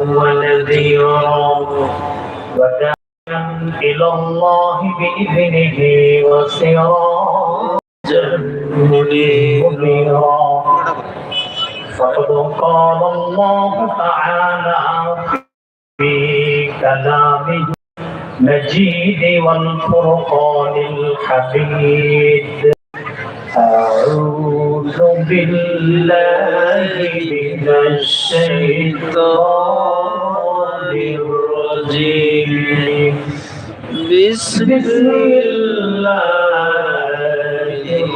ونذيرا وداعيا إلى الله بإذنه وسراجا منيرا فقد قال الله تعالى في كلامه المجيد والفرقان الحميد أعوذ بالله من الشيطان الرجيم بسم الله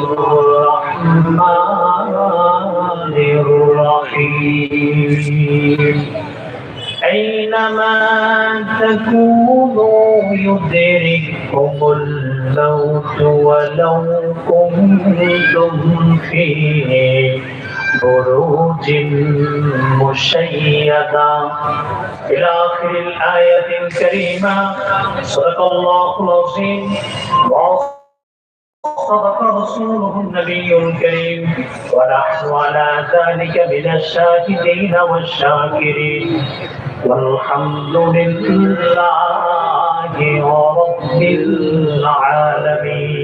الرحمن الرحيم أينما تكونوا يدرككم الموت ولو كنتم في بروج مشيدة إلى آخر الآية الكريمة صدق الله العظيم وصدق رسوله النبي الكريم ونحن على ذلك من الشاهدين والشاكرين والحمد لله رب العالمين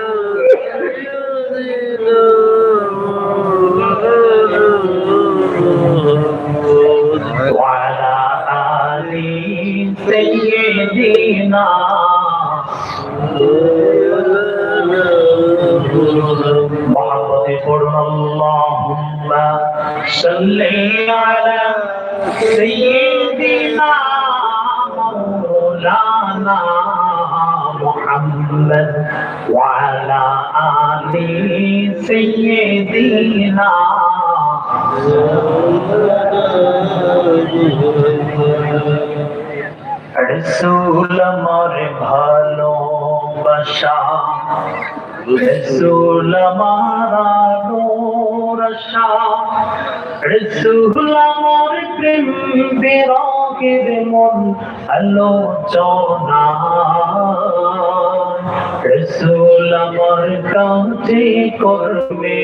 صل على سيدنا مولانا محمد وعلى آل سيدنا রসুল আমার ভালোবাসা রসুল আমার রসুল আমার প্রেম বেরাকে মন আলোচনা। রসুল আমার কাছে কর্মে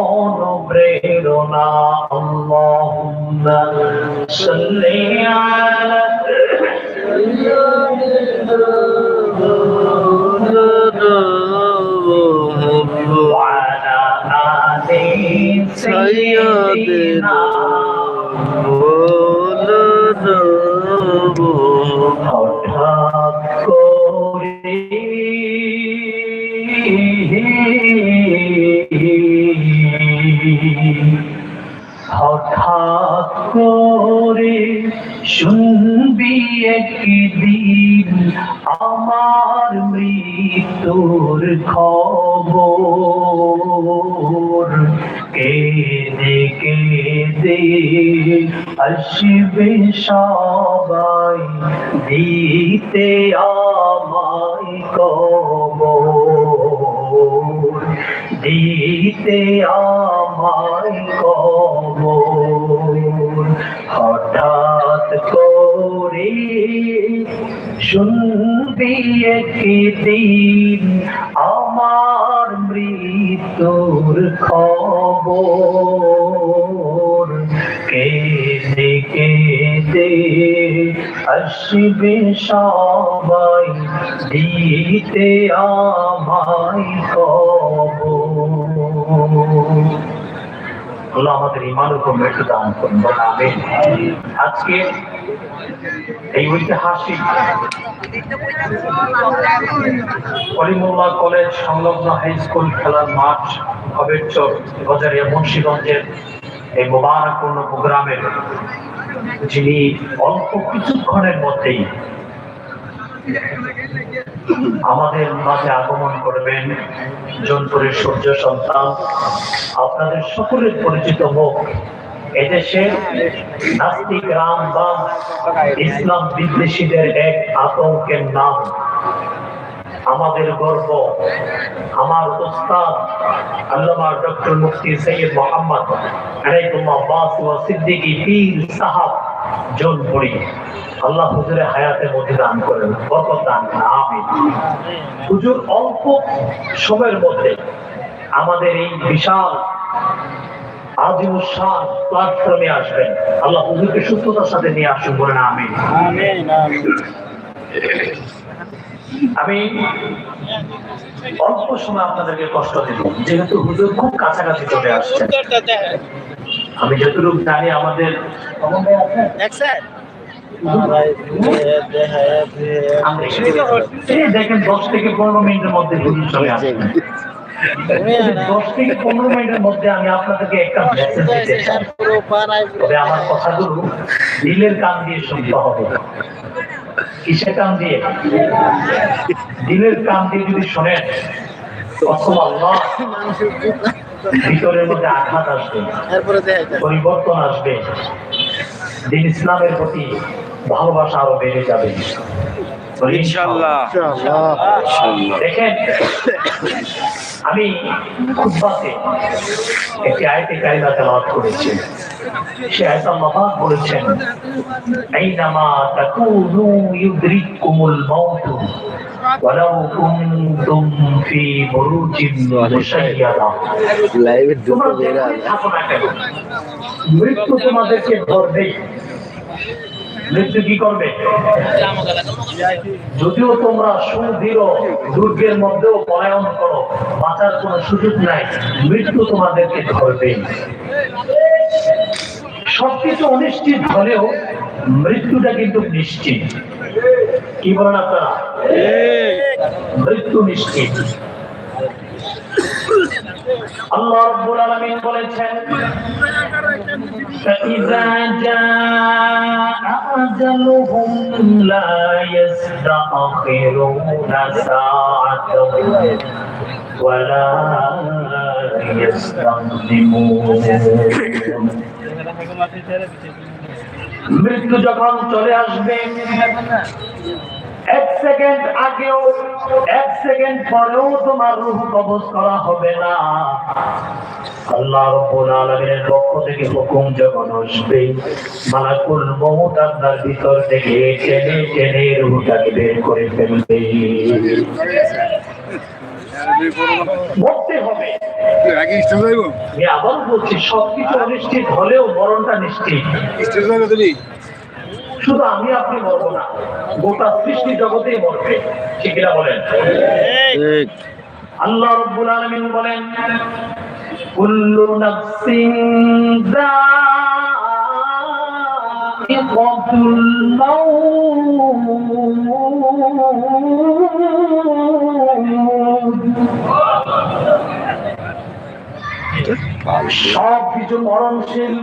অনুপ্রেরণা। আল্লাহুম্মা সাল্লি আলা সাল্লাল্লাহু আলাইহি ওয়া ছাইয়া দে না করে হঠাৎ করে শুনবি একদিন আমার মৃত্যুর খবর। কেঁদে কেঁদে আসবে সবাই দিতে আমায় কব দিতে আমায় কবর। হঠাৎ করে শুনবি একদিন আমার মৃত্যুর খবর। কেঁদে কেঁদে আসবে সবাই দিতে আমায় খবর আল্লাহ আমাদের ইমান উপর মৃত্যু দান করুন আমিন। আজকে এই ঐতিহাসিক কলিমুল্লাহ কলেজ সংলগ্ন হাই স্কুল খেলার মাঠ কবেরচর গজারিয়া মুন্সিগঞ্জের এই মোবারকপূর্ণ প্রোগ্রামের যিনি অল্প কিছুক্ষণের মধ্যেই আমাদের মাঝে আগমন করবেন জনপুরের সূর্য সন্তান। আপনাদের সকলের পরিচিত মুখ। এদেশে নাস্তিক রাম ইসলাম বিদ্বেষীদের এক আতঙ্কের নাম। আমাদের গর্ব। আমার উস্তাদ আল্লামা ডক্টর মুফতি সৈয়দ মোহাম্মদ আলাইকুল্লাহ আব্বাস ওয়া সিদ্দিকী পীর সাহাব। জোনপুরি আল্লাহ হুজুরে হায়াতের মধ্যে দান করেন। বরকত দান করেন? হুজুর অল্প সময়ের মধ্যে আমাদের এই বিশাল আজিমুসান প্ল্যাটফর্মে আসবেন। আল্লাহ হুজুরকে সুস্থতার সাথে নিয়ে আসুন বলেন আমিন। আমিন আমিন। আমি অল্প সময় আপনাদেরকে কষ্ট দেব যেহেতু হুজুর খুব কাছাকাছি চলে আসছেন। আমি যতটুকু জানি আমাদের দেখেন দশ থেকে পনেরো মিনিটের মধ্যে চলে আসবেন। দশ থেকে পনেরো মিনিটের মধ্যে আমি আপনাদেরকে একটা মেসেজ দিতে চাই। তবে আমার কথাগুলো দিলের কান দিয়ে শুনতে হবে। কিসে কান দিয়ে? দিলের কান দিয়ে যদি শোনেন আল্লাহ ভিতরের মধ্যে আঘাত আসবে পরিবর্তন আসবে। দিন ইসলামের প্রতি ভালোবাসা আরও বেড়ে যাবে। ইনশাআল্লাহ। দেখেন আমি খুতবাতে একটি আয়তে কারিমা তেলাওয়াত করেছি। সে আয়ত আল্লাহ বলেছেন আইনামা তাকুনু ইউদরিকুমুল মাউত থাকো না কেন? মৃত্যু তোমাদেরকে ধরবে মৃত্যু কি করবে? যদিও তোমরা সুদৃঢ় দুর্গের মধ্যেও পলায়ন করো বাঁচার কোনো সুযোগ নাই মৃত্যু তোমাদেরকে ধরবে সবকিছু অনিশ্চিত হলেও মৃত্যুটা কিন্তু নিশ্চিত কি বলেন আপনারা মৃত্যু নিশ্চিত আল্লাহ রাব্বুল আলামিন বলেছেন فإذا جاء أجلهم لا يستأخرون ساعة ولا يستقدمون মৃত্যু যখন চলে আসবে এক সেকেন্ড আগেও এক সেকেন্ড পরেও তোমার রূহ কবজ করা হবে না আল্লাহ রব্বুল আলামিনের পক্ষ থেকে হুকুম যখন আসবে মালাকুল মউত আপনার ভিতর থেকে টেনে টেনে রূহটাকে বের করে ফেলবে। মরতে হবে। আগে স্টেজ যাইব? আমি আবার বলছি সবকিছু অনিশ্চিত হলেও মরণটা নিশ্চিত। শুধু আমি আপনি মরবো না গোটা সৃষ্টি জগতেই মরবে। ঠিক বলেন? আল্লাহ রব্বুল আলামিন বলেন কুল্লু নাফসিন যায়িকাতুল মাউত। সব কিছু মরণশীল।